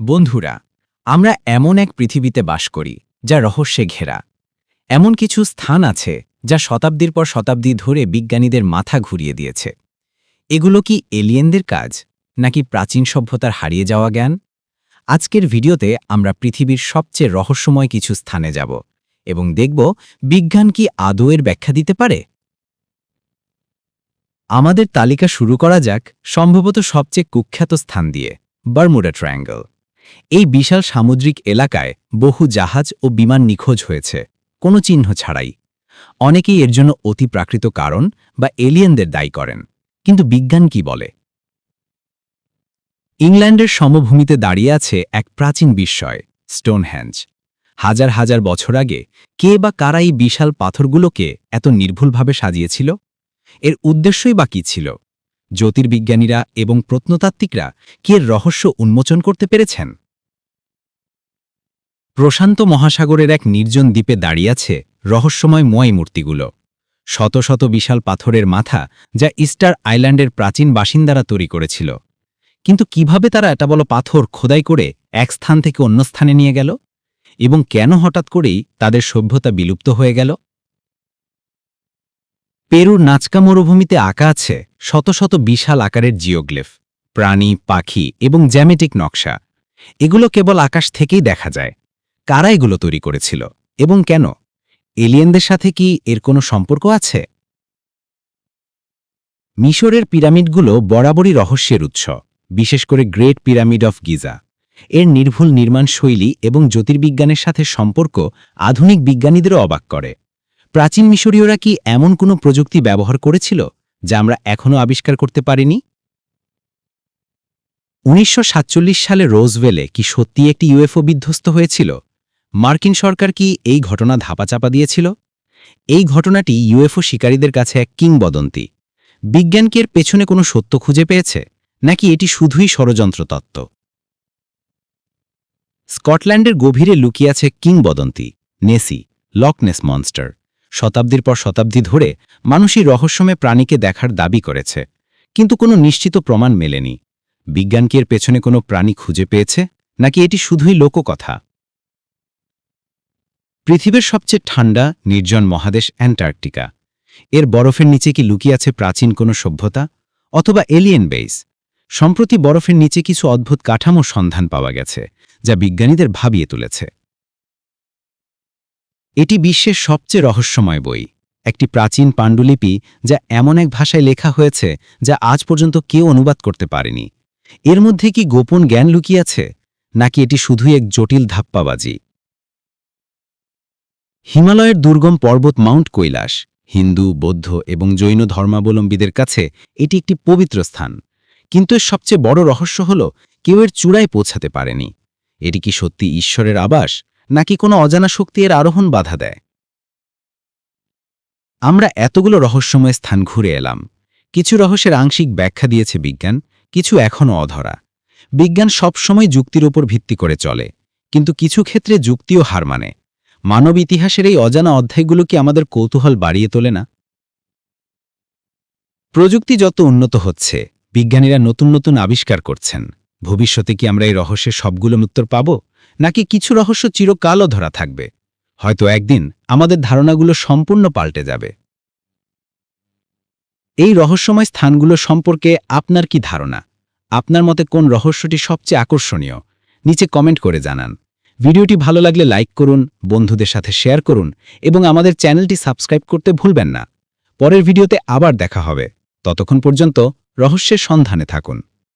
বন্ধুরা, আমরা এমন এক পৃথিবীতে বাস করি, যা রহস্যে ঘেরা। এমন কিছু স্থান আছে, যা শতাব্দীর পর শতাব্দী ধরে বিজ্ঞানীদের মাথা ঘুরিয়ে দিয়েছে। এগুলো কি এলিয়েনদের কাজ, নাকি প্রাচীন সভ্যতার হারিয়ে যাওয়া জ্ঞান? আজকের ভিডিওতে আমরা পৃথিবীর সবচেয়ে রহস্যময় কিছু স্থানে যাব, এবং দেখব বিজ্ঞান কি আদৌ এর ব্যাখ্যা দিতে পারে? আমাদের তালিকা শুরু করা যাক, সম্ভবত সবচেয়ে কুখ্যাত স্থান দিয়ে, বারমুডা ট্রায়াঙ্গল। এই বিশাল সামুদ্রিক এলাকায় বহু জাহাজ ও বিমান নিখোঁজ হয়েছে। কোনো চিহ্ন ছাড়াই। অনেকেই এর জন্য অতি প্রাকৃত কারণ বা এলিয়েনদের দায়ী করেন। কিন্তু বিজ্ঞান কি বলে? ইংল্যান্ডের সমভূমিতে দাঁড়িয়ে আছে এক প্রাচীন বিস্ময় স্টোনহ্যাঞ্জ হাজার হাজার বছর আগে কে বা কারা এই বিশাল পাথরগুলোকে এত নির্ভুলভাবে সাজিয়েছিল? এর উদ্দেশ্যই বা কী ছিল? জ্যোতির্বিজ্ঞানীরা এবং প্রত্নতাত্ত্বিকরা কি এর রহস্য উন্মোচন করতে পেরেছেন? প্রশান্ত মহাসাগরের এক নির্জন দ্বীপে দাঁড়িয়ে আছে রহস্যময় মোয়াই মূর্তিগুলো। শত শত বিশাল পাথরের মাথা যা ইস্টার আইল্যান্ডের প্রাচীন বাসিন্দারা তৈরি করেছিল। কিন্তু কীভাবে তারা এটা বলো পাথর খোদাই করে এক স্থান থেকে অন্য স্থানে নিয়ে গেল? এবং কেন হঠাৎ করেই তাদের সভ্যতা বিলুপ্ত হয়ে গেল? পেরুর নাচকা মরুভূমিতে আঁকা আছে শত শত বিশাল আকারের জিওগ্লিফ, প্রাণী, পাখি এবং জ্যামেটিক নকশা। এগুলো কেবল আকাশ থেকেই দেখা যায়। কারা এগুলো তৈরি করেছিল? এবং কেন? এলিয়েনদের সাথে কি এর কোনো সম্পর্ক আছে? মিশরের পিরামিডগুলো বরাবরই রহস্যের উৎস, বিশেষ করে গ্রেট পিরামিড অফ গিজা। এর নির্ভুল নির্মাণ শৈলী এবং জ্যোতির্বিজ্ঞানের সাথে সম্পর্ক আধুনিক বিজ্ঞানীদেরও অবাক করে। প্রাচীন মিশরীয়রা কি এমন কোনো প্রযুক্তি ব্যবহার করেছিল, যা আমরা এখনও আবিষ্কার করতে পারিনি? উনিশশো সাতচল্লিশ সালে রোজওয়েলে কি সত্যি একটি ইউএফও বিধ্বস্ত হয়েছিল? মার্কিন সরকার কি এই ঘটনা ধাপাচাপা দিয়েছিল? এই ঘটনাটি ইউএফও শিকারীদের কাছে এক কিংবদন্তি। বিজ্ঞান কি এর পেছনে কোনো সত্য খুঁজে পেয়েছে? নাকি এটি শুধুই ষড়যন্ত্র তত্ত্ব? স্কটল্যান্ডের গভীরে লুকিয়ে আছে কিংবদন্তি, নেসি লকনেস মনস্টার। শতাব্দীর পর শতাব্দী ধরে মানুষই রহস্যমে প্রাণীকে দেখার দাবি করেছে। কিন্তু কোনো নিশ্চিত প্রমাণ মেলেনি। বিজ্ঞান কি এর পেছনে কোনো প্রাণী খুঁজে পেয়েছে? নাকি এটি শুধুই লোককথা? পৃথিবীর সবচেয়ে ঠান্ডা, নির্জন মহাদেশ অ্যান্টার্কটিকা। এর বরফের নিচে কি লুকিয়ে আছে প্রাচীন কোনো সভ্যতা? অথবা এলিয়েন বেস? সম্প্রতি বরফের নিচে কিছু অদ্ভুত কাঠামো সন্ধান পাওয়া গেছে, যা বিজ্ঞানীদের ভাবিয়ে তুলেছে। এটি বিশ্বের সবচেয়ে রহস্যময় বই, একটি প্রাচীন পাণ্ডুলিপি যা এমন এক ভাষায় লেখা হয়েছে যা আজ পর্যন্ত কেউ অনুবাদ করতে পারেনি। এর মধ্যে কি গোপন জ্ঞান লুকিয়েছে নাকি এটি শুধুই এক জটিল ধাপ্পাবাজি? হিমালয়ের দুর্গম পর্বত মাউন্ট কৈলাস, হিন্দু, বৌদ্ধ এবং জৈন ধর্মাবলম্বীদের কাছে এটি একটি পবিত্র স্থান। কিন্তু এর সবচেয়ে বড় রহস্য হল, কেউ এর চূড়ায় পৌঁছাতে পারেনি। এটি কি সত্যি ঈশ্বরের আবাস, নাকি কোনো অজানা শক্তি এর আরোহণ বাধা দেয়? আমরা এতগুলো রহস্যময় স্থান ঘুরে এলাম। কিছু রহস্যের আংশিক ব্যাখ্যা দিয়েছে বিজ্ঞান, কিছু এখনও অধরা। বিজ্ঞান সবসময় যুক্তির ওপর ভিত্তি করে চলে, কিন্তু কিছু ক্ষেত্রে যুক্তিও হার মানে। মানব ইতিহাসের এই অজানা অধ্যায়গুলো কি আমাদের কৌতূহল বাড়িয়ে তোলে না? প্রযুক্তি যত উন্নত হচ্ছে, বিজ্ঞানীরা নতুন নতুন আবিষ্কার করছেন। ভবিষ্যতে কি আমরা এই রহস্যের সবগুলো উত্তর পাব? নাকি কিছু রহস্য চিরকালও ধরা থাকবে? হয়তো একদিন আমাদের ধারণাগুলো সম্পূর্ণ পাল্টে যাবে। এই রহস্যময় স্থানগুলো সম্পর্কে আপনার কি ধারণা? আপনার মতে কোন রহস্যটি সবচেয়ে আকর্ষণীয়? নিচে কমেন্ট করে জানান। ভিডিওটি ভালো লাগলে লাইক করুন, বন্ধুদের সাথে শেয়ার করুন এবং আমাদের চ্যানেলটি সাবস্ক্রাইব করতে ভুলবেন না। পরের ভিডিওতে আবার দেখা হবে। ততক্ষণ পর্যন্ত রহস্যের সন্ধানে থাকুন।